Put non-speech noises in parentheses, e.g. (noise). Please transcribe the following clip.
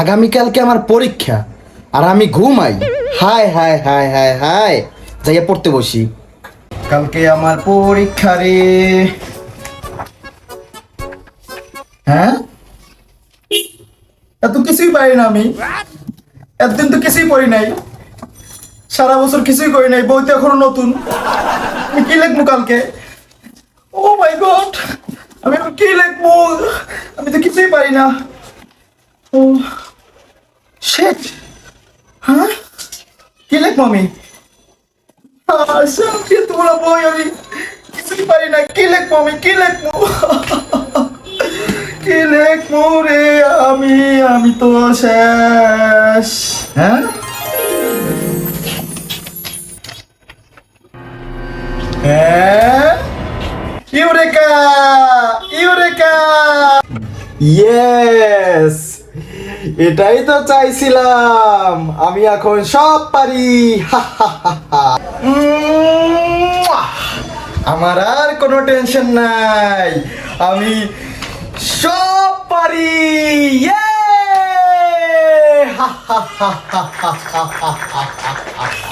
আগামীকালকে আমার পরীক্ষা, আর আমি ঘুমাই। হায় হায় হায় হায় হায়, যাইয়া পড়তে বসি। কালকে আমার পরীক্ষা রে। হ্যাঁ? এত কিছুই পারি না আমি। এতদিন তো কিছুই পড়ি নাই। সারা বছর কিছুই করি নাই, বই তো এখনও নতুন। আমি কি লিখব কালকে? ও মাই গড, আমি কি লিখব? আমি তো কিছুই পারি না। ও Bakit, Mami? Ah, sakit. Wala po yun. Kasi pa rin ang kilik, Mami. Kilik mo. (laughs) kilik mo rin. Ami, ami to, ses. Huh? Eh? Eureka! Eureka! Yes! এটাই তো চাইছিলাম। আমি এখন সব পারি। আমার আর কোনো টেনশন নাই। আমি সব পারি। ইয়ে! হা হা হা হা হা হা হা।